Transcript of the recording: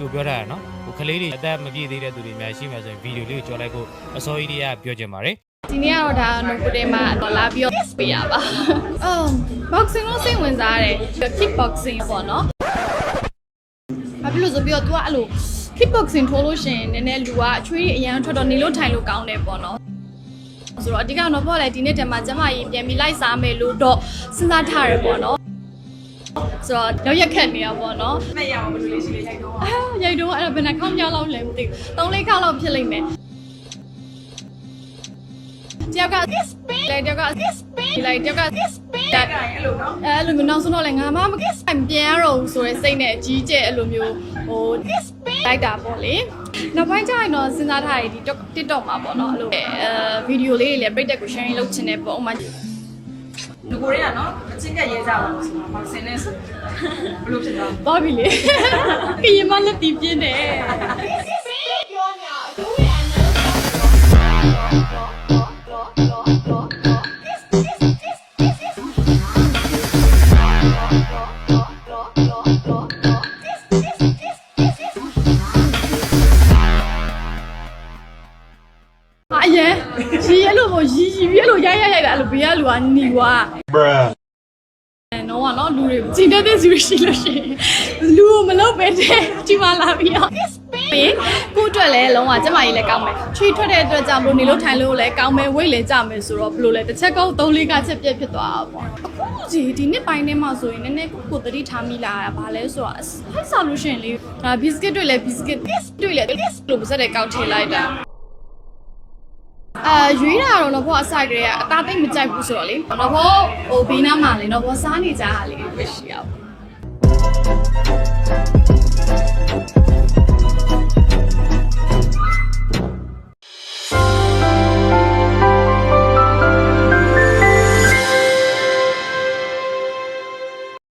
ကြိုပြောထားရနော်ဟိုကလေးတွေအသက်မပြည့်သေးတဲ့သူတွေများရှိမှဆိုရင်ဗီဒီယိုလေးကိုကြော်လိုက်ဖို့အစောကြီးတွေကပြောချင်ပါတယ်ဒီနေ့ကတော့ဒါနိုကိုတေမှာတော့လာပြီးတော့ပေးရပါအော် boxing လို့စိတ်ဝင်စားတယ် kick boxing ပေါ့နော်ဘာဖြစ်လို့ဆိုပြီးတော့ तू ကအဲ့လို kick boxing ထိုးလို့ရှိရင်နည်းနည်းလူကအချွေးကြီးအရန်ထွက်တော့နေလို့ထိုင်လို့ကောင်းတယ်ပေါ့နော်ဆိုတော့အဓိကတော့ပေါ့လေဒီနေ့တည်းမှာကျမကြီးပြန်ပြီးလိုက်စားမယ်လို့တော့စဉ်းစားထားရပေါ့နော် ဆိုတော့ရောက်ရက်ခက်နေရပေါ့နော်မဲ့ရအောင်ဘယ်လိုလေးရှိလေးရိုက်တော့အာရိုက်တော့အဲ့ဒါဘယ်နှခေါင်းကြောက်လောက်လဲမသိဘူးသုံးလေးခေါက်လောက်ဖြစ်လိမ့်မယ်တယောက်က spin လိုက်တယောက်က spin လိုက်တယောက်က spin ကဲအဲ့လိုနော်အဲ့လိုမျိုးနောက်ဆုံးတော့လည်းငါမမပြန်ရတော့ဘူးဆိုတဲ့စိတ်နဲ့အကြီးကျယ်အဲ့လိုမျိုးဟို spin လိုက်တာပေါ့လေနောက်ပိုင်းကျရင်တော့စဉ်းစားထားရဒီ TikTok မှာပေါ့နော်အဲ့လိုအဲဗီဒီယိုလေးတွေလည်းပြိတက်ကို sharing လုပ်ချင်တဲ့ပုံမှန် ဒီကိုတွေကနော်အချင်းကရေးကြပါလို့ဆိုတာဘောက်ဆင်နဲ့ဆိုဘယ်လိုဖြစ်သွားသွားပြီလေကရင်မလက်တီးပြင်းတယ် ရင်ရီအဲ့လိုပေါ့ရီရီပြီးအဲ့လိုရိုက်ရိုက်ရိုက်တာအဲ့လိုဘေးကလူကနေွာ bruh နော်ကနော်လူတွေကြည်တဲ့တဲ့သူရှိလို့ရှိရင်လူကိုမလုပ်ပဲတဲ့ဒီမှာလာပြီးတော့ပြီးကိုအတွက်လည်းလုံးဝကျမကြီးလည်းကောင်းမယ်ချွေးထွက်တဲ့အတွက်ကြောင့်ဘလို့နေလို့ထိုင်လို့လည်းကောင်းမယ်ဝိတ်လည်းကြမယ်ဆိုတော့ဘလို့လဲတစ်ချက်ကောက်သုံးလေးကချက်ပြက်ဖြစ်သွားတာပေါ့အခုကြီးဒီနှစ်ပိုင်းထဲမှာဆိုရင်နည်းနည်းကိုကိုသတိထားမိလာတာဗာလဲဆိုတော့ဟိုက်ဆော်လူရှင်လေးဒါဘီစကစ်တွေလည်းဘီစကစ်တွေလည်းလို့ပါစတဲ့ကောက်ထည့်လိုက်တာ အာရွေးတာတော့တော့ဘောအဆိုင်ကလေးကအသားသိမ့်မကြိုက်ဘူးဆိုတော့လေတော့ဘောဟိုဘေးနားမှာလေတော့ဘောစားနေကြတာလေးပဲရှိရပါဘူး